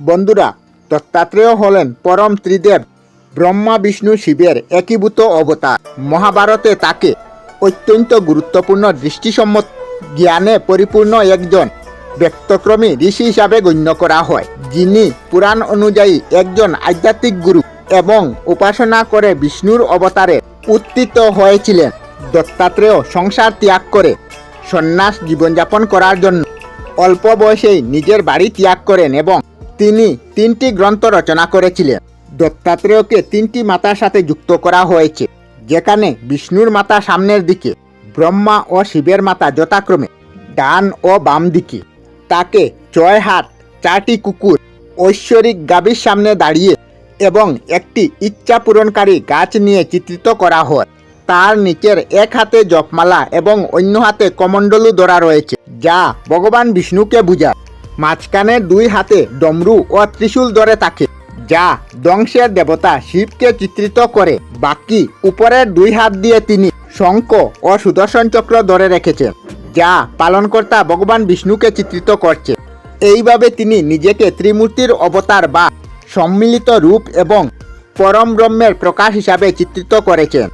বন্ধুরা দত্তাত্রেয় হলেন পরম ত্রিদেব ব্রহ্মা বিষ্ণু শিবের একীভূত অবতার মহাভারতে তাকে অত্যন্ত গুরুত্বপূর্ণ দৃষ্টিসম্মত জ্ঞানে পরিপূর্ণ একজন ব্যক্তক্রমী ঋষি হিসাবে গণ্য করা হয়। যিনি পুরাণ অনুযায়ী একজন আধ্যাত্মিক গুরু এবং উপাসনা করে বিষ্ণুর অবতারে উত্থিত হয়েছিলেন দত্তাত্রেয় সংসার ত্যাগ করে সন্ন্যাস জীবনযাপন করার জন্য। অল্প বয়সেই নিজের বাড়ি ত্যাগ করেন এবং তিনি তিনটি গ্রন্থ রচনা করেছিলেন। দত্তাত্রেয়কে তিনটি মাতার সাথে যুক্ত করা হয়েছে, যেখানে বিষ্ণুর মাতা সামনের দিকে, ব্রহ্মা ও শিবের মাতা যথাক্রমে, ডান ও বাম দিকে। তাকে ছয় হাত, চারটি কুকুর, ঐশ্বরিক গাভীর সামনে দাঁড়িয়ে এবং একটি ইচ্ছা পূরণকারী গাছ নিয়ে চিত্রিত করা হয়। তার নিচের এক হাতে জপমালা এবং অন্য হাতে কমণ্ডলু ধরা রয়েছে, যা ভগবান বিষ্ণুকে বুঝায়। মাঝখানের দুই হাতে ডমরু ও ত্রিশূল ধরে থাকে, যা ধ্বংসের দেবতা শিবকে চিত্রিত করে। বাকি উপরের দুই হাত দিয়ে তিনি শঙ্খ ও সুদর্শন চক্র ধরে রেখেছেন, যা পালনকর্তা ভগবান বিষ্ণুকে চিত্রিত করছে। এইভাবে তিনি নিজেকে ত্রিমূর্তির অবতার বা সম্মিলিত রূপ এবং পরম ব্রহ্মের প্রকাশ হিসাবে চিত্রিত করেছেন।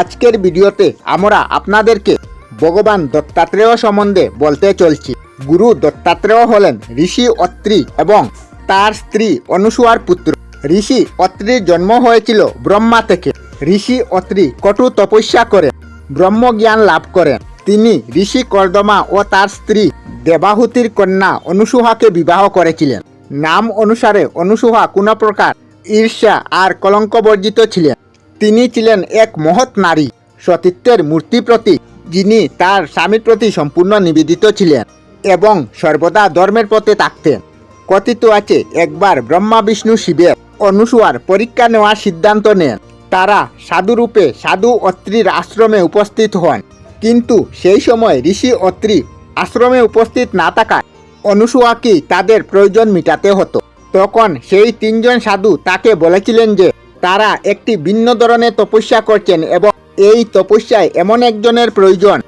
আজকের ভিডিওতে আমরা আপনাদেরকে ভগবান দত্তাত্রেয় সম্বন্ধে বলতে চলছি। গুরু দত্তাত্রেয় হলেন ঋষি অত্রি এবং তার স্ত্রী অনুসুয়ার পুত্র। ঋষি অত্রির জন্ম হয়েছিল ব্রহ্মা থেকে। ঋষি অত্রি কটু তপস্যা করেন ব্রহ্মজ্ঞান লাভ করেন। তিনি ঋষি কর্দমা ও তার স্ত্রী দেবাহুতির কন্যা অনুসুহাকে বিবাহ করেছিলেন। নাম অনুসারে অনুসুহা কোনো প্রকার ঈর্ষা আর কলঙ্কবর্জিত ছিলেন। তিনি ছিলেন এক মহৎ নারী। সতীত্বের মূর্তি প্রতীক। যিনি তার স্বামীর প্রতি সম্পূর্ণ নিবেদিত ছিলেন এবং সর্বদা ধর্মের পথে থাকতেন। কথিত আছে, একবার ব্রহ্মা বিষ্ণু শিবের অনুসুয়ার পরীক্ষা নেওয়ার সিদ্ধান্ত নেন। তারা সাধুরূপে সাধু অত্রির আশ্রমে উপস্থিত হন। কিন্তু সেই সময় ঋষি অত্রি আশ্রমে উপস্থিত না থাকায় অনুসুয়াকেই তাদের প্রয়োজন মিটাতে হতো। তখন সেই তিনজন সাধু তাকে বলেছিলেন যে, তারা একটি ভিন্ন ধরনের তপস্যা করছেন এবং এই তপস্যায় এমন একজনের প্রয়োজন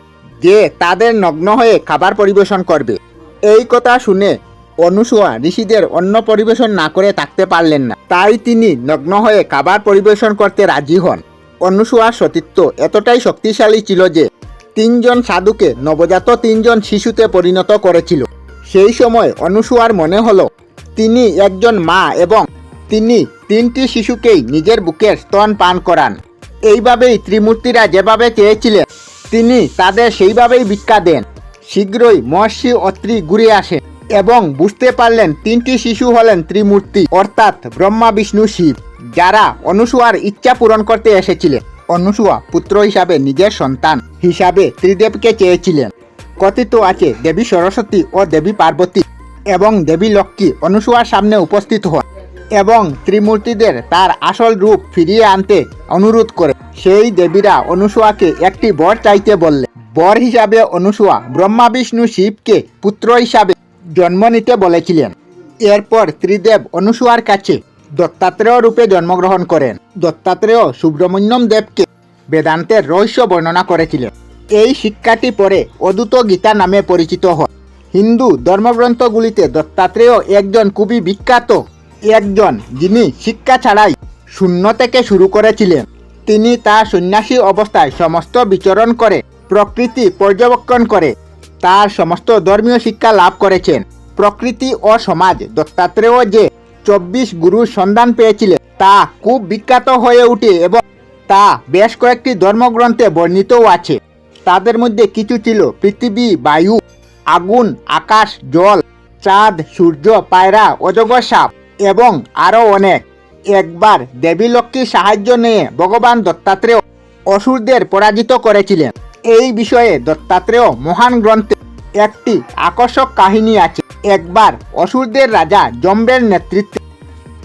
যে তাদের নগ্ন হয়ে খাবার পরিবেশন করবে। এই কথা শুনে অনুসুয়া ঋষিদের অন্ন পরিবেশন না করে থাকতে পারলেন না। তাই তিনি নগ্ন হয়ে খাবার পরিবেশন করতে রাজি হন। অনুসুয়ার সতীত্ব এতটাই শক্তিশালী ছিল যে তিনজন সাধুকে নবজাত তিনজন শিশুতে পরিণত করেছিল। সেই সময় অনুসুয়ার মনে হলো, তিনি একজন মা এবং তিনি তিনটি শিশুকেই নিজের বুকের স্তন পান করান। এইভাবেই ত্রিমূর্তিরা যেভাবে চেয়েছিলেন, তিনি তাদের সেইভাবেই ভিক্ষা দেন। শীঘ্রই মহর্ষি অত্রি ঘুরে আসেন এবং বুঝতে পারলেন তিনটি শিশু হলেন ত্রিমূর্তি, অর্থাৎ ব্রহ্মা, বিষ্ণু, শিব, যারা অনুসুয়ার ইচ্ছা পূরণ করতে এসেছিলেন। অনুসুয়া পুত্র হিসাবে নিজের সন্তান হিসাবে ত্রিদেবকে চেয়েছিলেন। কথিত আছে, দেবী সরস্বতী ও দেবী পার্বতী এবং দেবী লক্ষ্মী অনুসুয়ার সামনে উপস্থিত হন। এবং ত্রিমূর্তিদের তার আসল রূপ ফিরিয়ে আনতে অনুরোধ করে। সেই দেবীরা অনুসুয়াকে একটি বর চাইতে বললেন বর হিসাবে অনুসুয়া ব্রহ্মা বিষ্ণু শিবকে পুত্র হিসাবে জন্ম নিতে বলেছিলেন। এরপর ত্রিদেব অনুসুয়ার কাছে দত্তাত্রেয় রূপে জন্মগ্রহণ করেন। দত্তাত্রেয় সুব্রমণ্যম দেবকে বেদান্তের রহস্য বর্ণনা করেছিলেন। এই শিক্ষাটি পরে অদূত গীতা নামে পরিচিত হয়। হিন্দু ধর্মগ্রন্থগুলিতে দত্তাত্রেয় একজন খুবই বিখ্যাত একজন যিনি শিক্ষা ছাড়াই শূন্য থেকে শুরু করেছিলেন। তিনি তার সন্ন্যাসী অবস্থায় সমস্ত বিচরণ করে, প্রকৃতি পর্যবেক্ষণ করে, তার সমস্ত ধর্মীয় শিক্ষা লাভ করেছেন। প্রকৃতি ও সমাজ দত্তাত্রেয় যে চব্বিশ গুরুর সন্ধান পেয়েছিলেন, তা খুব বিখ্যাত হয়ে ওঠে এবং তা বেশ কয়েকটি ধর্মগ্রন্থে বর্ণিতও আছে। তাদের মধ্যে কিছু ছিল পৃথিবী, বায়ু, আগুন, আকাশ, জল, চাঁদ, সূর্য, পায়রা, অজগর সাপ। এবং আরও অনেক। একবার দেবী লক্ষ্মীর সাহায্য নিয়ে ভগবান দত্তাত্রেয় অসুরদের পরাজিত করেছিলেন। এই বিষয়ে দত্তাত্রেয় মহান গ্রন্থে একটি আকর্ষক কাহিনী আছে। একবার অসুরদের রাজা জম্বের নেতৃত্বে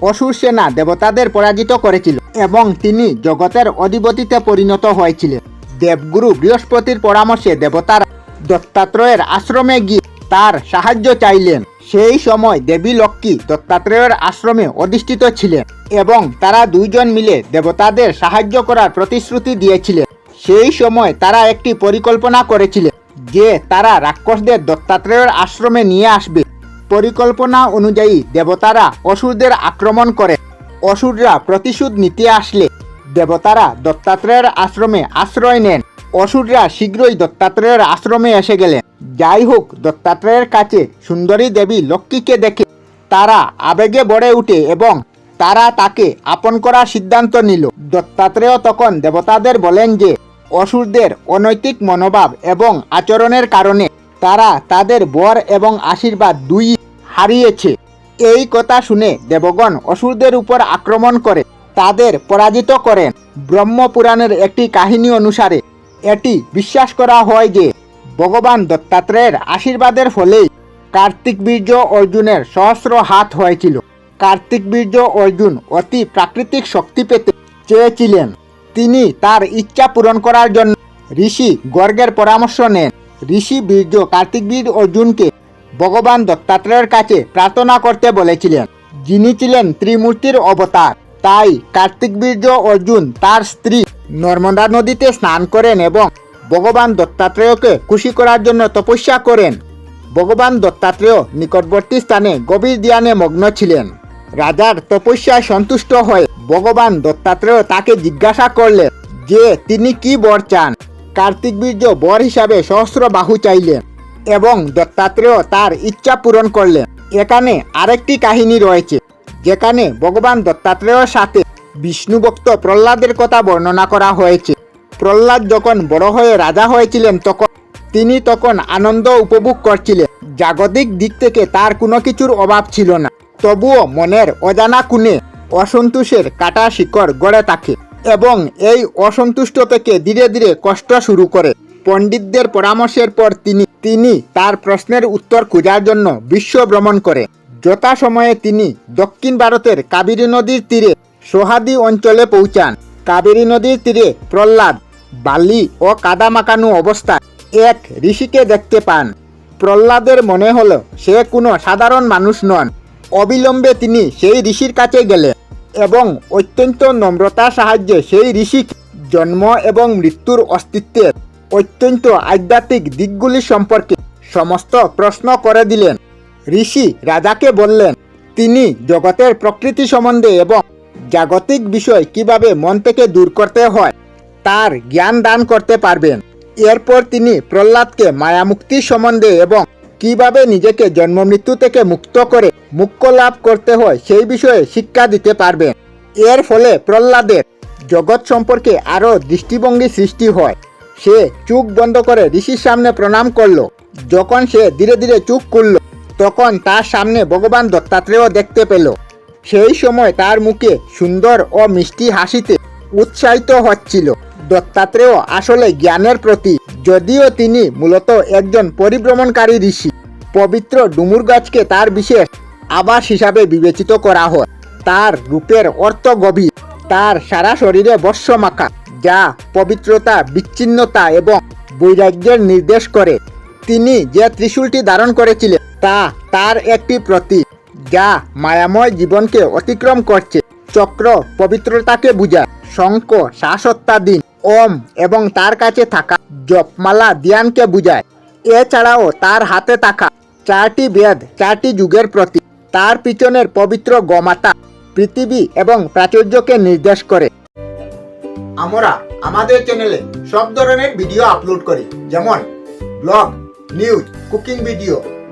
অসুর সেনা দেবতাদের পরাজিত করেছিল এবং তিনি জগতের অধিপতিতে পরিণত হয়েছিলেন। দেবগুরু বৃহস্পতির পরামর্শে দেবতারা দত্তাত্রয়ের আশ্রমে গিয়ে তার সাহায্য চাইলেন। সেই সময় দেবী লক্ষ্মী দত্তাত্রেয়ের আশ্রমে অধিষ্ঠিত ছিলেন এবং তারা দুইজন মিলে দেবতাদের সাহায্য করার প্রতিশ্রুতি দিয়েছিলেন। সেই সময় তারা একটি পরিকল্পনা করেছিলেন যে তারা রাক্ষসদের দত্তাত্রেয়ের আশ্রমে নিয়ে আসবে। পরিকল্পনা অনুযায়ী দেবতারা অসুরদের আক্রমণ করে। অসুররা প্রতিশোধ নিতে আসলে দেবতারা দত্তাত্রেয়ের আশ্রমে আশ্রয় নেন। অসুররা শীঘ্রই দত্তাত্রেয়ের আশ্রমে এসে গেলেন। যাই হোক দত্তাত্রেয়ের কাছে সুন্দরী দেবী লক্ষ্মীকে দেখে তারা আবেগে বড়ে উঠে এবং তারা তাকে আপন করার সিদ্ধান্ত নিল। দত্তাত্রেয় তখন দেবতাদের বলেন যে, অসুরদের অনৈতিক মনোভাব এবং আচরণের কারণে তারা তাদের বর এবং আশীর্বাদ দুই হারিয়েছে। এই কথা শুনে দেবগণ অসুরদের উপর আক্রমণ করে তাদের পরাজিত করেন। ব্রহ্মপুরাণের একটি কাহিনী অনুসারে এটি বিশ্বাস করা হয় যে ভগবান দত্তাত্রেয়ের আশীর্বাদের ফলেই কার্তিক বীর্য অর্জুনের সহস্র হাত হয়েছিল। কার্তিক বীর্য অর্জুন অতি প্রাকৃতিক শক্তি পেতে চেয়েছিলেন। তিনি তার ইচ্ছা পূরণ করার জন্য ঋষি গর্গের পরামর্শ নেন। ঋষি বীর্য কার্তিক বীর অর্জুনকে ভগবান দত্তাত্রেয়ের কাছে প্রার্থনা করতে বলেছিলেন। যিনি ছিলেন ত্রিমূর্তির অবতার। তাই কার্তিক বীর্য অর্জুন তার স্ত্রী নর্মদা নদীতে স্নান করেন এবং ভগবান দত্তাত্রেয়কে খুশি করার জন্য তপস্যা করেন। ভগবান দত্তাত্রেয় নিকটবর্তী স্থানে গভীর ধ্যানে মগ্ন ছিলেন। রাজার তপস্যায় সন্তুষ্ট হয়ে ভগবান দত্তাত্রেয় তাকে জিজ্ঞাসা করলেন যে তিনি কি বর চান? কার্তিক বীর্য বর হিসাবে সহস্র বাহু চাইলেন এবং দত্তাত্রেয় তার ইচ্ছা পূরণ করলেন। এখানে আরেকটি কাহিনী রয়েছে। যেখানে ভগবান দত্তাত্রেয়ের সাথে বিষ্ণু ভক্ত প্রহ্লাদের কথা বর্ণনা করা হয়েছে। প্রহ্লাদ যখন বড় হয়ে রাজা হয়েছিলেন, তখন তিনি তখন আনন্দ উপভোগ করছিলেন। জাগতিক দিক থেকে তার কোনো কিছুর অভাব ছিল না। তবুও মনের অজানা কুনে অসন্তোষের কাটা শিকড় গড়ে থাকে এবং এই অসন্তুষ্ট থেকে ধীরে ধীরে কষ্ট শুরু করে। পণ্ডিতদের পরামর্শের পর তিনি তিনি তার প্রশ্নের উত্তর খোঁজার জন্য বিশ্ব ভ্রমণ করে যথাসময়ে তিনি দক্ষিণ ভারতের কাবেরী নদীর তীরে সোহাদি অঞ্চলে পৌঁছান। কাবেরী নদীর তীরে প্রহ্লাদ, বালি ও কাদা কাদামাকানু অবস্থায় এক ঋষিকে দেখতে পান। প্রহ্লাদের মনে হলো সে কোনো সাধারণ মানুষ নন। অবিলম্বে তিনি সেই ঋষির কাছে গেলেন এবং অত্যন্ত নম্রতার সাহায্যে সেই ঋষি জন্ম এবং মৃত্যুর অস্তিত্বের অত্যন্ত আধ্যাত্মিক দিকগুলি সম্পর্কে সমস্ত প্রশ্ন করে দিলেন। ঋষি রাজাকে বললেন, তিনি জগতের প্রকৃতি সম্বন্ধে এবং জাগতিক বিষয় কীভাবে মন থেকে দূর করতে হয়, তার জ্ঞান দান করতে পারবেন। এরপর তিনি প্রহ্লাদকে মায়ামুক্তির সম্বন্ধে এবং কীভাবে নিজেকে জন্ম মৃত্যু থেকে মুক্ত করে মুক্ত লাভ করতে হয়, সেই বিষয়ে শিক্ষা দিতে পারবেন। এর ফলে প্রহ্লাদের জগৎ সম্পর্কে আরও দৃষ্টিভঙ্গি সৃষ্টি হয়। সে চোখ বন্ধ করে ঋষির সামনে প্রণাম করল। যখন সে ধীরে ধীরে চোখ খুলল তখন তার সামনে ভগবান দত্তাত্রেয় দেখতে পেল। সেই সময় তার মুখে সুন্দর ও মিষ্টি হাসিতে উৎসাহিত হচ্ছিল। দত্তাত্রেয় আসলে জ্ঞানের প্রতি যদিও তিনি মূলত একজন পরিভ্রমণকারী ঋষি। পবিত্র ডুমুর গাছকে তার বিশেষ আবাস হিসাবে বিবেচিত করা হয়। তার রূপের অর্থ গভীর। তার সারা শরীরে বর্ষ মাখা যা পবিত্রতা, বিচ্ছিন্নতা এবং বৈরাগ্যের নির্দেশ করে। তিনি যে ত্রিশূলটি ধারণ করেছিলেন তা তার একটি প্রতীক, যা মায়াময় জীবনকে অতিক্রম করছে। চক্র পবিত্রতাকে বুঝায়। শঙ্খ দিন ওম এবং তার কাছে থাকা জপমালা দিয়ানকে বুঝায়। এছাড়াও তার হাতে থাকা চারটি বেদ, চারটি যুগের প্রতীক, তার পিছনের পবিত্র গমাতা পৃথিবী এবং প্রাচুর্যকে নির্দেশ করে। আমরা আমাদের চ্যানেলে সব ধরনের ভিডিও আপলোড করি, যেমন ব্লগ নিউজ কুকিং ভিডিও